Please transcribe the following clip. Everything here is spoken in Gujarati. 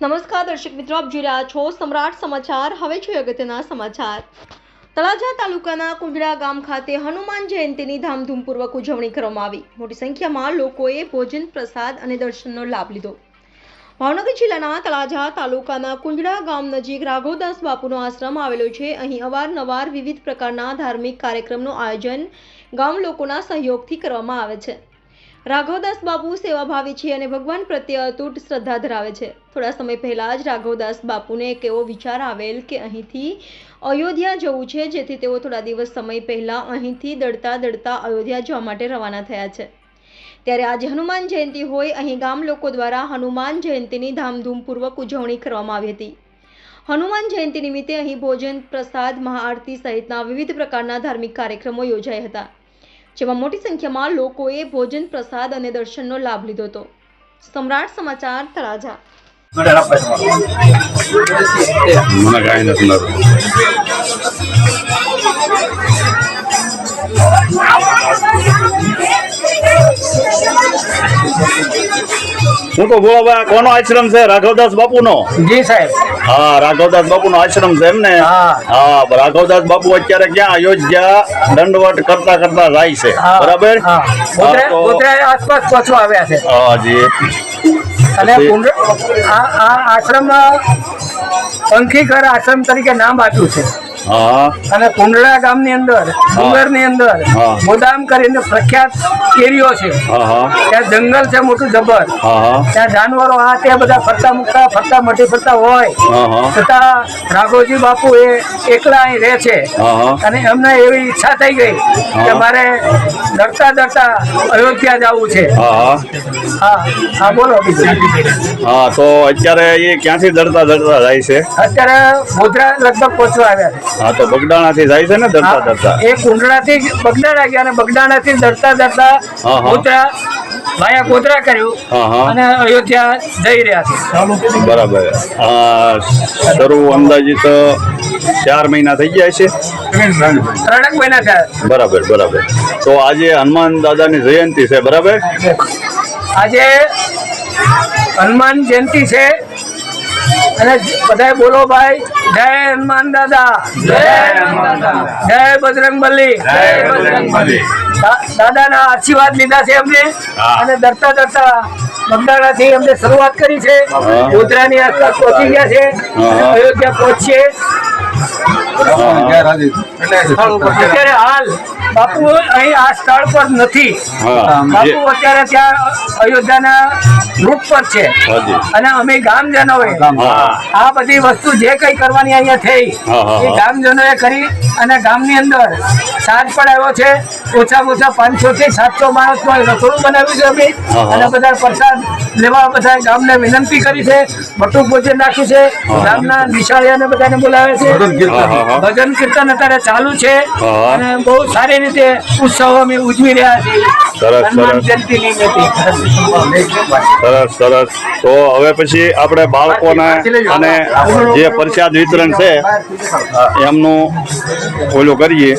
નમસ્કાર દર્શક મિત્રો, આપ જોઈ રહ્યા છો સમ્રાટ સમાચાર. હવે છે અગત્યના સમાચાર. તળાજા તાલુકાના કુંજડા ગામ ખાતે હનુમાન જયંતીની ધામધૂમપૂર્વક ઉજવણી કરવામાં આવી. મોટી સંખ્યામાં લોકોએ ભોજન, પ્રસાદ અને દર્શનનો લાભ લીધો. ભાવનગર જિલ્લાના તળાજા તાલુકાના કુંજડા ગામ નજીક રાઘવદાસ બાપુનો આશ્રમ આવેલો છે. અહીં અવારનવાર વિવિધ પ્રકારના ધાર્મિક કાર્યક્રમનું આયોજન ગામ લોકોના સહયોગથી કરવામાં આવે છે. રાઘવદાસ બાપુ સેવાભાવી છે અને ભગવાન પ્રત્યે અતૂટ શ્રદ્ધા ધરાવે છે. થોડા સમય પહેલાં જ રાઘવદાસ બાપુને એક એવો વિચાર આવેલ કે અહીંથી અયોધ્યા જવું છે, જેથી તેઓ થોડા દિવસ સમય પહેલાં અહીંથી દડતા દડતા અયોધ્યા જવા માટે રવાના થયા છે. ત્યારે આજે હનુમાન જયંતી હોય, અહીં ગામ લોકો દ્વારા હનુમાન જયંતીની ધામધૂમપૂર્વક ઉજવણી કરવામાં આવી હતી. હનુમાન જયંતી નિમિત્તે અહીં ભોજન, પ્રસાદ, મહાઆરતી સહિતના વિવિધ પ્રકારના ધાર્મિક કાર્યક્રમો યોજાયા હતા. જેમાં મોટી સંખ્યામાં લોકોએ ભોજન, પ્રસાદ અને દર્શનનો લાભ લીધો હતો. સમ્રાટ સમાચાર, તળાજા. મને હું તો બોલો કોનો આશ્રમ છે? રાઘવદાસ બાપુનો? જી સાહેબ. હા રાઘવદાસ બાપુનો આશ્રમ છે એમ ને હા. હા રાઘવદાસ બાપુ અત્યારે ક્યાં અયોધ્યા દંડવટ કરતા કરતા જાય છે. બરાબર? હા. હા, ગોધરા- તો- ગોધરા આસપાસ પહોંચવા આવ્યા છે. હા જી. અને આ આ પંખીઘર આશ્રમ તરીકે નામ આપ્યું છે. અને કુંડળા ગામની અંદર ડુંગરની અંદર. ગોદામ કરીને પ્રખ્યાત એરિયો છે. હા હા. ત્યાં જંગલ છે મોટું જબર. હા હા. ત્યાં જાનવરો આ ત્યાં બધા ફરતા મુકતા ફરતા મટી ફરતા હોય. હા હા. છતાં રાઘોજી બાપુ એ એકલા અહીં રહે છે. હા હા. અને એમને એવી ઈચ્છા થઈ ગઈ કે. મારે ડરતા ડરતા અયોધ્યા જવું છે. હા હા. બોલો હા તો અત્યારે એ ક્યાંથી ડરતા દરતા જાય છે? અત્યારે ગોધરા લગભગ પહોંચવા આવ્યા છે. હા તો બગડાણાથી જાય છે ને દરતા દરતા. એ કુંડળા થી બગડાણા ગયા અને બગદાણાથી ડરતા ડરતા હા, હા. ગોધરા વાયા ગોધરા કર્યું. અને અયોધ્યા જઈ રહ્યા છે. બરાબર. આ શરૂ અંદાજિત ચાર મહિના થઈ ગયા છે. ત્રણેક મહિના થયા. બરાબર બરાબર. તો આજે હનુમાન દાદાની જયંતિ છે બરાબર? આજે હનુમાન જયંતિ છે. અને બધા બોલો ભાઈ જય હનુમાન દાદા. જય બજરંગબલી દાદા. ના આશીર્વાદ લીધા છે અમને. અને અને ડરતા ડરતા બગદાણાથી અમને શરૂઆત કરી છે. હા. ગોધરાની આસપાસ પહોંચી ગયા છે. અયોધ્યા પહોંચીએ. અત્યારે હાલ બાપુ અહીં આ સ્થળ પર નથી. બાપુ અત્યારે ત્યાં અયોધ્યાના રૂટ પર છે. અને અમે ગામજનોએ આ બધી વસ્તુ જે કઈ કરવાની અહીંયા થઈ હા, હા, એ ગામજનોએ કરી અને ગામની અંદર સાજ પડાવ્યો છે. ઓછામાં ઓછા પાંચસો થી સાતસો માણસનું રસોડું બનાવ્યું છે અમે. અને બધા પ્રસાદ લેવા બધા ગામને વિનંતી કરી છે. બટુક ભોજન નાખ્યું છે. ગામના નિશાળિયાને બધાને બોલાવે છે. ભજન કીર્તન. અત્યારે ચાલુ છે અને બહુ સારી રીતે ઉત્સવ અમે ઉજવી રહ્યા છીએ. સરસ, સરસ. સરસ સરસ. તો હવે પછી આપણે બાળકોને અને જે પ્રસાદ વિતરણ છે એમનું ઓલું કરીએ.